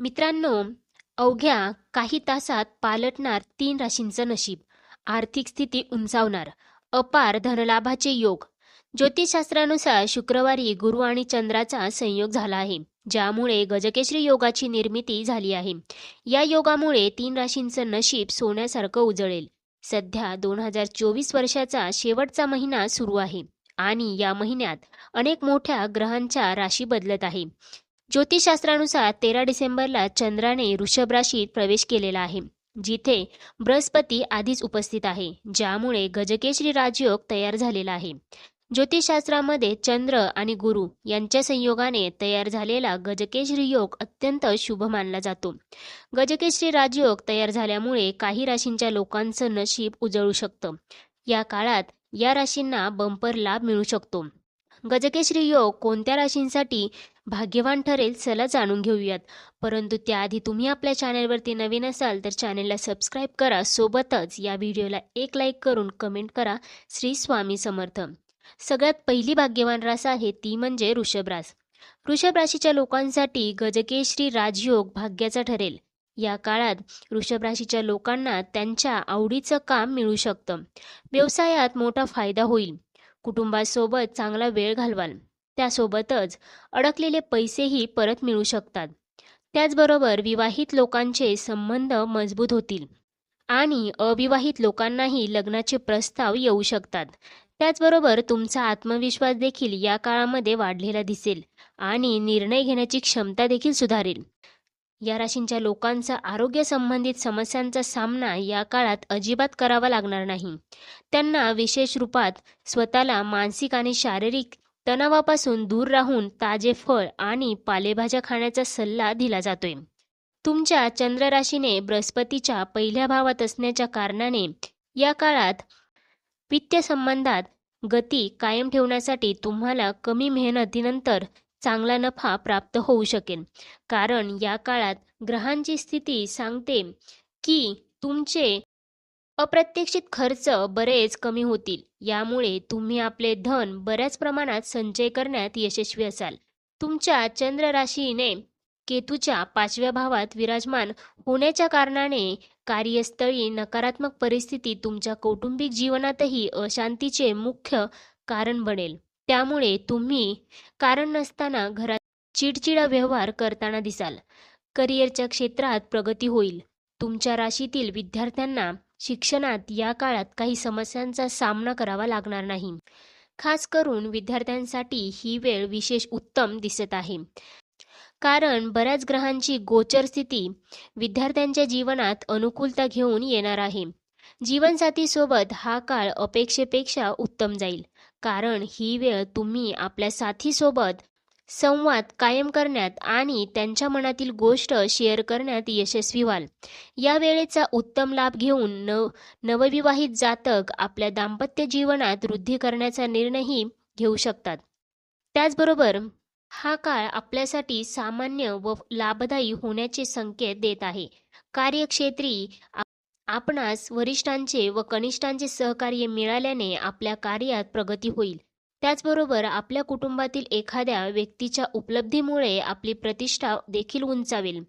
मित्रांनो अवघ्या काही तासात पालटणार तीन राशींचं नशीब. आर्थिक स्थिती उंचावणार. अपार धनलाभाचे योग. ज्योतिषशास्त्रानुसार शुक्रवारी गुरु आणि चंद्राचा संयोग झाला आहे ज्यामुळे गजकेश्री योगाची निर्मिती झाली आहे. या योगामुळे तीन राशींचं नशीब सोन्यासारखं उजळेल. सध्या दोन हजार चोवीस वर्षाचा शेवटचा महिना सुरू आहे आणि या महिन्यात अनेक मोठ्या ग्रहांच्या राशी बदलत आहे. ज्योतिषशास्त्रानुसार तेरा डिसेंबरला चंद्राने वृषभ राशीत प्रवेश केलेला आहे जिथे बृहस्पती आधीच उपस्थित आहे ज्यामुळे गजकेश्री राजयोग तयार झालेला आहे. ज्योतिषशास्त्रामध्ये चंद्र आणि गुरु यांच्या संयोगाने तयार झालेला गजकेश्री योग अत्यंत शुभ मानला जातो. गजकेश्री राजयोग तयार झाल्यामुळे काही राशींच्या लोकांचं नशीब उजळू शकतं. या काळात या राशींना बंपर लाभ मिळू शकतो. गजकेश्री योग कोणत्या राशींसाठी भाग्यवान ठरेल चला जाणून घेऊयात. परंतु त्याआधी तुम्ही आपल्या चॅनेलवरती नवीन असाल तर चॅनेलला सबस्क्राईब करा. सोबतच या व्हिडिओला एक लाईक करून कमेंट करा. श्री स्वामी समर्थ. सगळ्यात पहिली भाग्यवान रास आहे ती म्हणजे वृषभ रास. वृषभ राशीच्या लोकांसाठी गजकेश्री राजयोग भाग्याचा ठरेल. या काळात वृषभ राशीच्या लोकांना त्यांच्या आवडीचं काम मिळू शकतं. व्यवसायात मोठा फायदा होईल. कुटुंबासोबत चांगला वेळ घालवाल. त्यासोबतच अडकलेले पैसेही परत मिळू शकतात. त्याचबरोबर विवाहित लोकांचे संबंध मजबूत होतील आणि अविवाहित लोकांनाही लग्नाचे प्रस्ताव येऊ शकतात. त्याचबरोबर तुमचा आत्मविश्वास देखील या काळामध्ये वाढलेला दिसेल आणि निर्णय घेण्याची क्षमता देखील सुधारेल. या राशींच्या लोकांचा आरोग्य संबंधित समस्यांचा सामना या काळात अजिबात करावा लागणार नाही. त्यांना विशेष रूपात स्वतःला मानसिक आणि शारीरिक तणावापासून दूर राहून ताजे फळ आणि पालेभाज्या खाण्याचा सल्ला दिला जातोय. तुमच्या चंद्र राशीने बृहस्पतीच्या पहिल्या भावात असण्याच्या कारणाने या काळात वित्त संबंधात गती कायम ठेवण्यासाठी तुम्हाला कमी मेहनतीनंतर चांगला नफा प्राप्त होऊ शकेल कारण या काळात ग्रहांची स्थिती सांगते की तुमचे अप्रत्यक्षित खर्च बरेच कमी होतील. यामुळे तुम्ही आपले धन बऱ्याच प्रमाणात संचय करण्यात यशस्वी असाल. तुमच्या चंद्र राशीने केतूच्या पाचव्या भावात विराजमान होण्याच्या कारणाने कार्यस्थळी नकारात्मक परिस्थिती तुमच्या कौटुंबिक जीवनातही अशांतीचे मुख्य कारण बनेल. त्यामुळे तुम्ही कारण नसताना घरात चिडचिडा व्यवहार करताना दिसाल. करिअरच्या क्षेत्रात प्रगती होईल. तुमच्या राशीतील विद्यार्थ्यांना शिक्षणात या काळात काही समस्यांचा सामना करावा लागणार नाही. खास करून विद्यार्थ्यांसाठी ही वेळ विशेष उत्तम दिसत आहे. कारण बऱ्याच ग्रहांची गोचर स्थिती विद्यार्थ्यांच्या जीवनात अनुकूलता घेऊन येणार आहे. जीवनसाथीसोबत हा काळ अपेक्षेपेक्षा उत्तम जाईल. कारण ही वेळ तुम्ही आपल्या साथीसोबत संवाद कायम करण्यात आणि त्यांच्या मनातील गोष्ट शेअर करण्यात यशस्वी व्हाल. या वेळेचा उत्तम लाभ घेऊन नव नवविवाहित जातक आपल्या दाम्पत्य जीवनात वृद्धी करण्याचा निर्णयही घेऊ शकतात. त्याचबरोबर हा काळ आपल्यासाठी सामान्य व लाभदायी होण्याचे संकेत देत आहे. कार्यक्षेत्री आपणास वरिष्ठांचे व कनिष्ठांचे सहकार्य मिळाल्याने आपल्या कार्यात प्रगती होईल. त्याचबरोबर आपल्या कुटुंबातील एखाद्या व्यक्तीच्या उपलब्धीमुळे आपली प्रतिष्ठा देखील उंचावेल.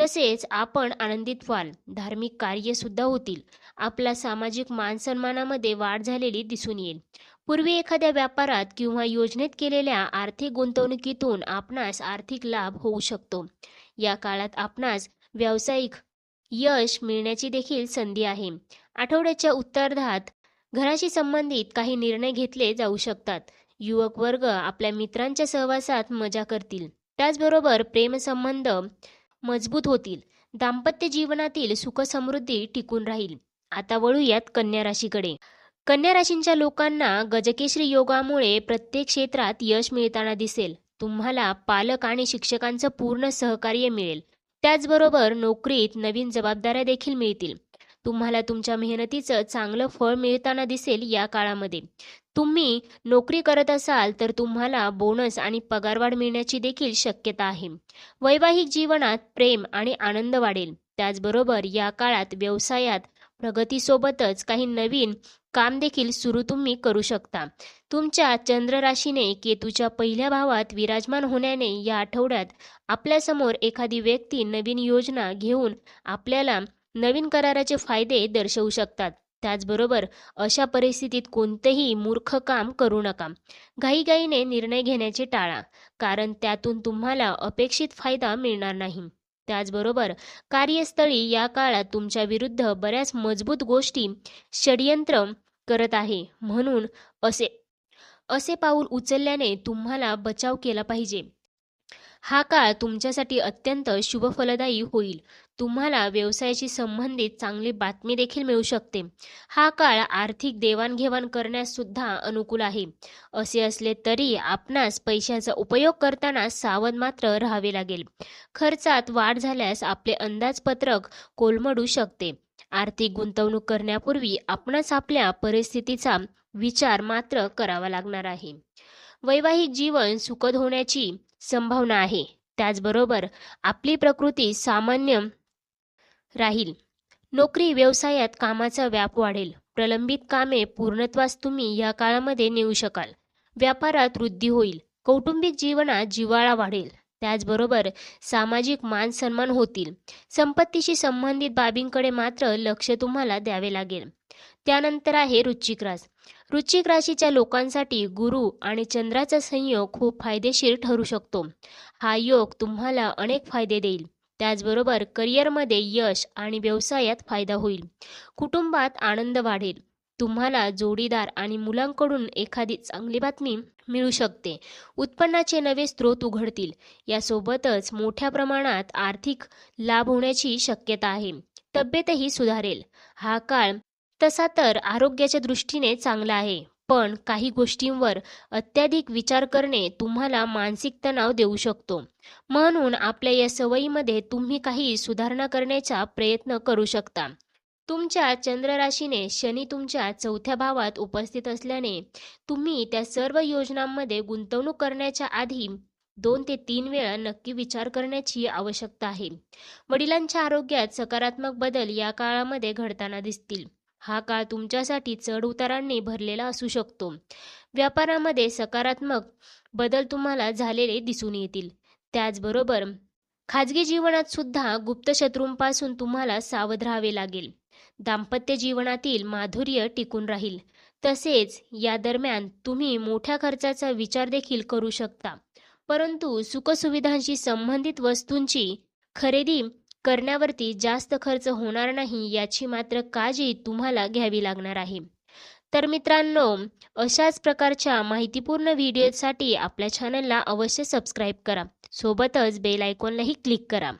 तसेच आपण आनंदित व्हाल. धार्मिक कार्य सुद्धा होतील. आपला सामाजिक मानसन्मानामध्ये वाढ झालेली दिसून येईल. पूर्वी एखाद्या व्यापारात किंवा योजनेत केलेल्या आर्थिक गुंतवणुकीतून आपणास आर्थिक लाभ होऊ शकतो. या काळात आपणास व्यावसायिक यश मिळण्याची देखील संधी आहे. आठवड्याच्या उत्तरार्धात घराशी संबंधित काही निर्णय घेतले जाऊ शकतात. युवक वर्ग आपल्या मित्रांच्या सहवासात मजा करतील. त्याचबरोबर प्रेमसंबंध मजबूत होतील. दाम्पत्य जीवनातील सुखसमृद्धी टिकून राहील. आता वळूयात कन्या राशीकडे. कन्या राशींच्या लोकांना गजकेश्री योगामुळे प्रत्येक क्षेत्रात यश मिळताना दिसेल. तुम्हाला पालक आणि शिक्षकांचं पूर्ण सहकार्य मिळेल. त्याचबरोबर नोकरीत नवीन जबाबदाऱ्या देखील मिळतील. तुम्हाला तुमच्या मेहनतीचं चांगलं फळ मिळताना दिसेल या काळामध्ये. तुम्ही नोकरी करत असाल तर तुम्हाला बोनस आणि पगारवाढ मिळण्याची देखील शक्यता आहे. वैवाहिक जीवनात प्रेम आणि आनंद वाढेल. त्याचबरोबर या काळात व्यवसायात प्रगतीसोबतच काही नवीन काम देखील सुरू तुम्ही करू शकता. तुमच्या चंद्र राशीने केतूच्या पहिल्या भावात विराजमान होण्याने या आठवड्यात आपल्यासमोर एखादी व्यक्ती नवीन योजना घेऊन आपल्याला नवीन कराराचे फायदे दर्शवू शकतात. त्याचबरोबर अशा परिस्थितीत कोणतेही मूर्ख काम करू नका. घाईघाईने निर्णय घेण्याचे टाळा कारण त्यातून तुम्हाला अपेक्षित फायदा मिळणार नाही. त्याचबरोबर कार्यस्थळी या काळात तुमच्या विरुद्ध बऱ्याच मजबूत गोष्टी षडयंत्र करत आहे. म्हणून असे असे पाऊल उचलल्याने तुम्हाला बचाव केला पाहिजे. हा काळ तुमच्यासाठी अत्यंत शुभफलदायी होईल. तुम्हाला व्यवसायाशी संबंधित चांगली बातमी देखील मिळू शकते. हा काळ आर्थिक देवाणघेवाण करण्यास सुद्धा अनुकूल आहे. असे असले तरी आपणास पैशाचा उपयोग करताना सावध मात्र राहावे लागेल. खर्चात वाढ झाल्यास आपले अंदाजपत्रक कोलमडू शकते. आर्थिक गुंतवणूक करण्यापूर्वी आपणास आपल्या परिस्थितीचा विचार मात्र करावा लागणार आहे. वैवाहिक जीवन सुखद होण्याची संभावना आहे. त्याचबरोबर आपली प्रकृती सामान्य राहील. नोकरी व्यवसायात कामाचा व्याप वाढेल. प्रलंबित कामे पूर्णत्वास तुम्ही या काळामध्ये नेऊ शकाल. व्यापारात वृद्धी होईल. कौटुंबिक जीवनात जिव्हाळा वाढेल. त्याचबरोबर सामाजिक मान सन्मान होतील. संपत्तीशी संबंधित बाबींकडे मात्र लक्ष तुम्हाला द्यावे लागेल. त्यानंतर आहे वृश्चिक रास वृश्चिक राशीच्या लोकांसाठी गुरु आणि चंद्राचा संयोग खूप फायदेशीर ठरू शकतो. हा योग तुम्हाला अनेक फायदे देईल. त्याचबरोबर करिअरमध्ये यश आणि व्यवसायात फायदा होईल. कुटुंबात आनंद वाढेल. तुम्हाला जोडीदार आणि मुलांकडून एखादी चांगली बातमी मिळू शकते. उत्पन्नाचे नवे स्रोत उघडतील. यासोबतच मोठ्या प्रमाणात आर्थिक लाभ होण्याची शक्यता आहे. तब्येतही सुधारेल. हा काळ तसा तर आरोग्याच्या दृष्टीने चांगला आहे. पण काही गोष्टींवर अत्याधिक विचार करणे तुम्हाला मानसिक तणाव देऊ शकतो. म्हणून आपल्या या सवयीमध्ये तुम्ही काही सुधारणा करण्याचा प्रयत्न करू शकता. तुमच्या चंद्र राशीने शनी तुमच्या चौथ्या भावात उपस्थित असल्याने तुम्ही त्या सर्व योजनांमध्ये गुंतवणूक करण्याच्या आधी दोन ते तीन वेळा नक्की विचार करण्याची आवश्यकता आहे. वडिलांच्या आरोग्यात सकारात्मक बदल या काळामध्ये घडताना दिसतील. हा काळ तुमच्यासाठी चढ उतारांनी भरलेला असू शकतो. व्यापारामध्ये सकारात्मक बदल तुम्हाला झालेले दिसून येतील. त्याचबरोबर खाजगी जीवनात सुद्धा गुप्त शत्रूंपासून तुम्हाला सावध राहावे लागेल. दाम्पत्य जीवनातील माधुर्य टिकून राहील. तसेच या दरम्यान तुम्ही मोठ्या खर्चाचा विचार देखील करू शकता. परंतु सुखसुविधांशी संबंधित वस्तूंची खरेदी करण्यावरती जास्त खर्च होणार नाही याची मात्र काळजी तुम्हाला घ्यावी लागणार आहे. तर मित्रांनो अशाच प्रकारच्या माहितीपूर्ण व्हिडिओसाठी आपल्या चॅनलला अवश्य सबस्क्राईब करा. सोबतच बेल आयकॉनलाही क्लिक करा.